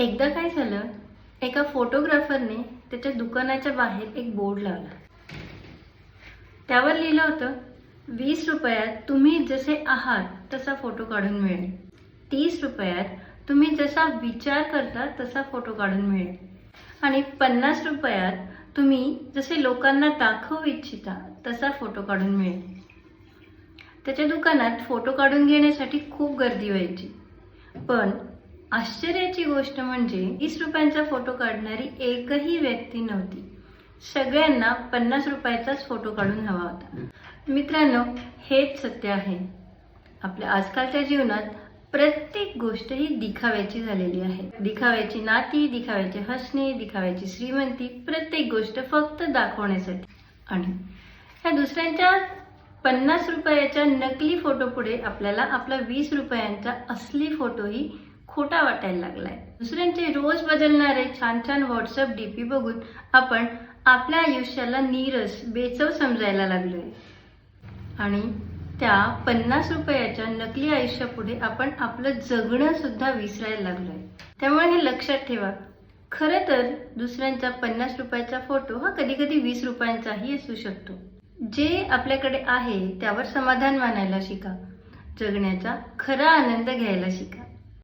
एकदा काय झालं एका फोटोग्राफरने त्याच्या दुकानाच्या बाहेर एक बोर्ड लावला. त्यावर लिहिलं होतं वीस रुपयात तुम्ही जसे आहात तसा फोटो काढून मिळेल. तीस रुपयात तुम्ही जसा विचार करता तसा फोटो काढून मिळेल. आणि पन्नास रुपयात तुम्ही जसे लोकांना दाखवू इच्छिता तसा फोटो काढून मिळेल. त्याच्या दुकानात फोटो काढून घेण्यासाठी खूप गर्दी व्हायची. पण आश्चर्याची गोष्ट म्हणजे वीस रुपयांचा फोटो काढणारी एकही व्यक्ती नव्हती. सगळ्यांना पन्नास रुपयाचाच फोटो काढून हवा होता. मित्रांनो हेच सत्य आहे. आपल्या आजकालच्या जीवनात प्रत्येक गोष्ट ही दिखाव्याची झालेली आहे. दिखाव्याची नाती दिखाव्याचे हसणे दिखाव्याची श्रीमंती प्रत्येक गोष्ट फक्त दाखवण्यासाठी. आणि ह्या दुसऱ्यांच्या पन्नास रुपयाच्या नकली फोटो पुढे आपल्याला आपला वीस रुपयांचा असली फोटोही खोटा वाटायला लागलाय. दुसऱ्यांचे रोज बदलणारे छान छान व्हॉट्सअप डीपी बघून आपण आपल्या आयुष्याला नीरस बेचव समजायला लागलोय. आणि त्या पन्नास रुपयाच्या नकली आयुष्यापुढे आपण आपलं जगणं सुद्धा विसरायला लागलोय. त्यामुळे हे लक्षात ठेवा. खरं तर दुसऱ्यांचा पन्नास रुपयाचा फोटो हा कधी कधी वीस रुपयांचाही असू शकतो. जे आपल्याकडे आहे त्यावर समाधान मानायला शिका. जगण्याचा खरा आनंद घ्यायला शिका.